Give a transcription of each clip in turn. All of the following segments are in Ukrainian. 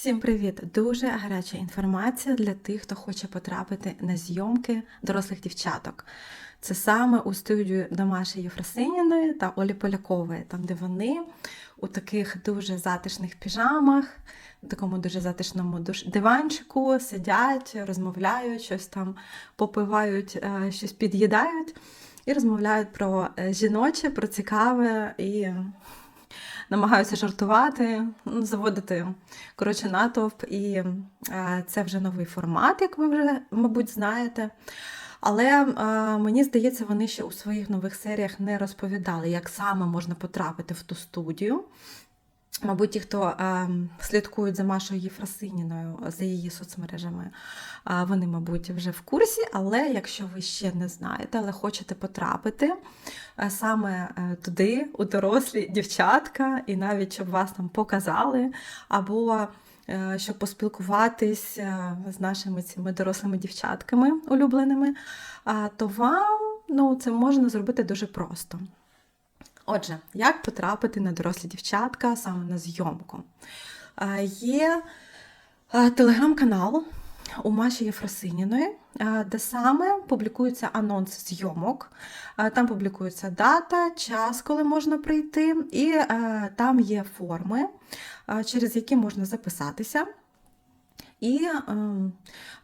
Всім привіт! Дуже гаряча інформація для тих, хто хоче потрапити на зйомки дорослих дівчаток. Це саме у студію Домаші Єфросиніної та Олі Полякової, там де вони у таких дуже затишних піжамах, у такому дуже затишному диванчику сидять, розмовляють, щось там попивають, е, щось під'їдають і розмовляють про е, жіноче, про цікаве і намагаються жартувати, заводити коротше натовп. І е, це вже новий формат, як ви вже, мабуть, знаєте. Але е, мені здається, вони ще у своїх нових серіях не розповідали, як саме можна потрапити в ту студію. Мабуть, ті, хто е, слідкують за Машою Єфросиніною, за її соцмережами, е, вони, мабуть, вже в курсі. Але якщо ви ще не знаєте, але хочете потрапити е, саме е, туди, у дорослі дівчатка, і навіть щоб вас там показали, або е, щоб поспілкуватись е, з нашими цими дорослими дівчатками улюбленими, е, то вам ну, це можна зробити дуже просто. Отже, як потрапити на дорослі дівчатка саме на зйомку? Е, Є е, телеграм-канал у Маші Єфросиніної, е, де саме публікується анонс зйомок. Там публікується дата, час, коли можна прийти, і там є форми, через які можна записатися. І, ем,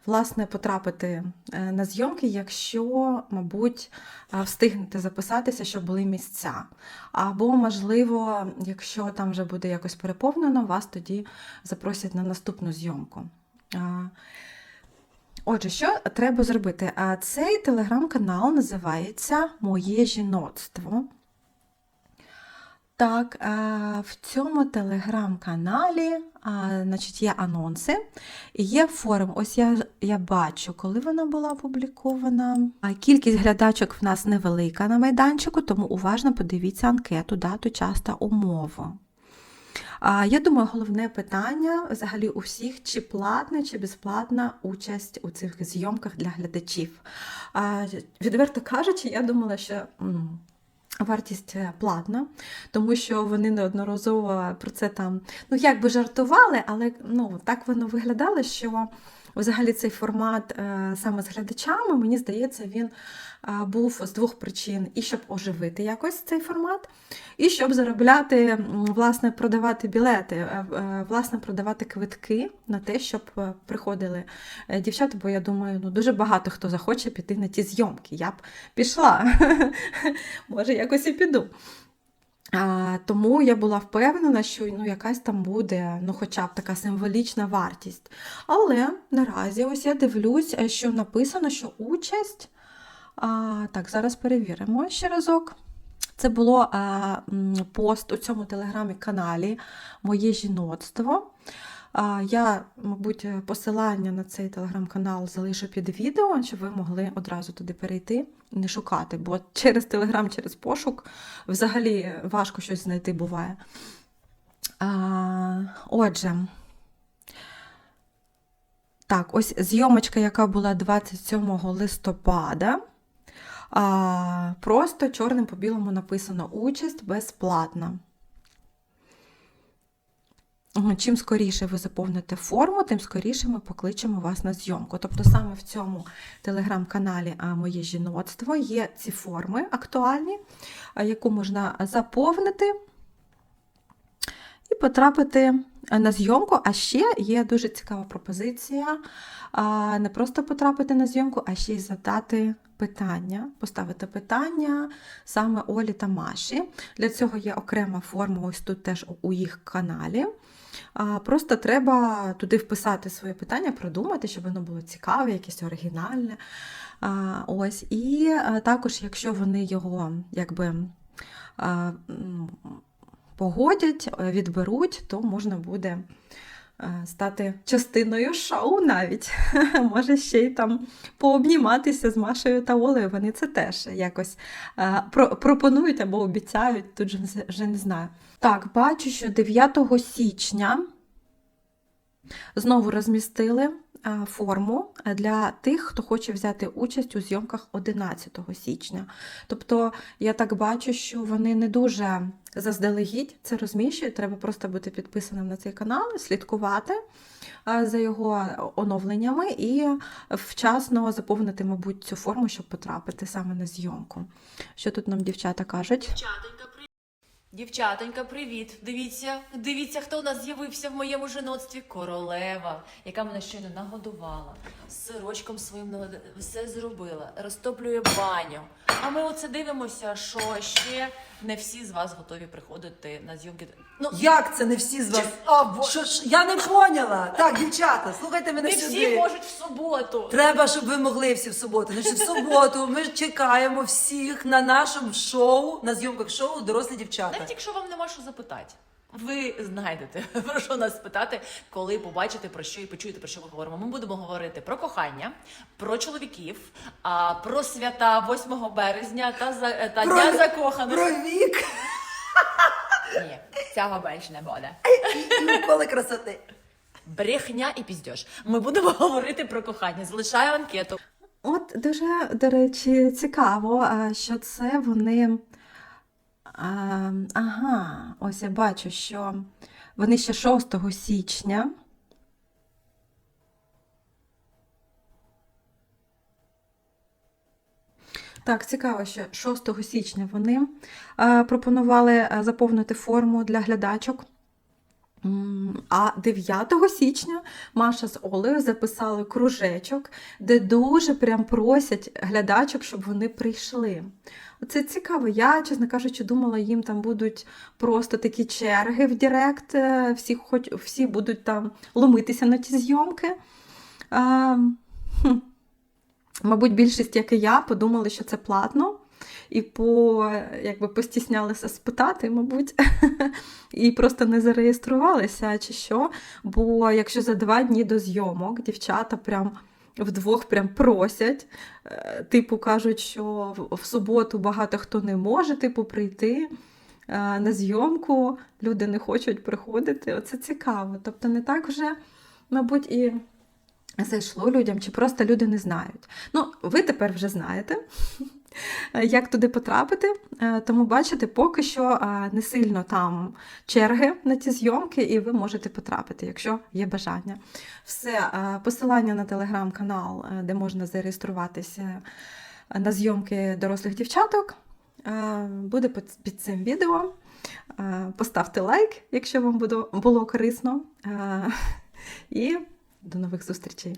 власне, потрапити е, на зйомки, якщо, мабуть, е, встигнете записатися, щоб були місця. Або, можливо, якщо там вже буде якось переповнено, вас тоді запросять на наступну зйомку. Отже, що треба зробити? Цей телеграм-канал називається Моє жіноцтво. Так, е, в цьому телеграм-каналі значить, є анонси і є форум. Ось я, я бачу, коли вона була опублікована. Кількість глядачок в нас невелика на майданчику, тому уважно подивіться анкету, дату, час та умову. Я думаю, головне питання взагалі у всіх, чи платна, чи безплатна участь у цих зйомках для глядачів. Відверто кажучи, я думала, що. Вартість е, платна, тому що вони неодноразово про це там ну як би жартували, але ну так воно виглядало, що взагалі цей формат е, саме з глядачами, мені здається, він е, був з двох причин: і щоб оживити якось цей формат, і щоб заробляти, власне, продавати білети, е, власне, продавати квитки на те, щоб приходили дівчата, бо я думаю, ну дуже багато хто захоче піти на ті зйомки. Я б пішла. Може, якось і піду. А, тому я була впевнена, що ну, якась там буде, ну, хоча б така символічна вартість. Але наразі ось я дивлюсь, е, що написано, що участь. А, так, зараз перевіримо ще разок. Це було а, пост у цьому телеграмі-каналі Моє жіноцтво. Я, мабуть, посилання на цей телеграм-канал залишу під відео, щоб ви могли одразу туди перейти і не шукати, бо через телеграм, через пошук взагалі важко щось знайти буває. Отже, так, ось зйомочка, яка була 27 листопада. Просто чорним по білому написано участь безплатна. Чим скоріше ви заповните форму, тим скоріше ми покличемо вас на зйомку. Тобто саме в цьому телеграм-каналі Моє жіноцтво є ці форми актуальні, яку можна заповнити і потрапити на зйомку. А ще є дуже цікава пропозиція не просто потрапити на зйомку, а ще й задати питання, поставити питання саме Олі та Маші. Для цього є окрема форма, ось тут теж у їх каналі. Просто треба туди вписати своє питання, продумати, щоб воно було цікаве, якесь оригінальне. Ось. І також, якщо вони його якби. Погодять, е, відберуть, то можна буде е, стати частиною шоу навіть. Може ще й там пообніматися з Машею та Олею. Вони це теж якось е, пропонують або обіцяють, тут же вже не знаю. Так, бачу, що 9 січня знову розмістили форму е, для тих, хто хоче взяти участь у зйомках 11 січня. Тобто я так бачу, що вони не дуже заздалегідь це розміщують. Треба просто бути підписаним на цей канал, слідкувати за його оновленнями і вчасно заповнити, мабуть, цю форму, щоб потрапити саме на зйомку. Що тут нам дівчата кажуть? Дівчатонька, привіт. Дивіться, дивіться, хто у нас з'явився в моєму жіноцтві. Королева, яка мене щойно нагодувала, з сирочком своїм нагод- все зробила, розтоплює баню. А ми оце дивимося, що ще не всі з вас готові приходити на зйомки. Ну, Як це не всі з вас? О, Боже. Що ж, я не поняла. Так, дівчата, слухайте мене не сюди. всі можуть в суботу. Треба, щоб ви могли всі в суботу. Значить, в суботу ми чекаємо всіх на нашому шоу, на зйомках шоу Дорослі дівчата. Навіть якщо вам нема що запитати. Ви знайдете про що нас питати, коли побачите про що і почуєте про що ми говоримо. Ми будемо говорити про кохання, про чоловіків, а про свята 8 березня та за та дня закоханих. Про вік Ні, цього більше не буде. і уколи красоти. Брехня і піздьош. Ми будемо говорити про кохання. Залишаю анкету. От дуже, до речі, цікаво, що це вони. А, ага, ось я бачу, що вони ще 6 січня. Так, цікаво, що 6 січня вони пропонували а, заповнити форму для глядачок. А 9 січня Маша з Олею записали кружечок, де дуже прям просять глядачок, щоб вони прийшли. Оце цікаво. Я, чесно кажучи, думала, їм там будуть просто такі черги в Директ, е, всі, хоч, всі будуть там ломитися на ті зйомки. А, хм. Мабуть, більшість, як і я, подумали, що це платно. І по, якби постіснялися спитати, мабуть, і просто не зареєструвалися чи що. Бо якщо за два дні до зйомок дівчата прям вдвох прям просять, е, типу кажуть, що в- суботу багато хто не може типу, прийти е, на зйомку, люди не хочуть приходити. Оце цікаво. Тобто не так вже, мабуть, і зайшло людям, чи просто люди не знають. Ну, ви тепер вже знаєте, як туди потрапити. Е, Тому бачите, поки що е, не сильно там черги на ці зйомки, і ви можете потрапити, якщо є бажання. Все, е, посилання на телеграм-канал, е, де можна зареєструватися е, на зйомки дорослих дівчаток, е, буде під- цим відео. Е, Поставте лайк, якщо вам було- корисно. Е, І до нових зустрічей!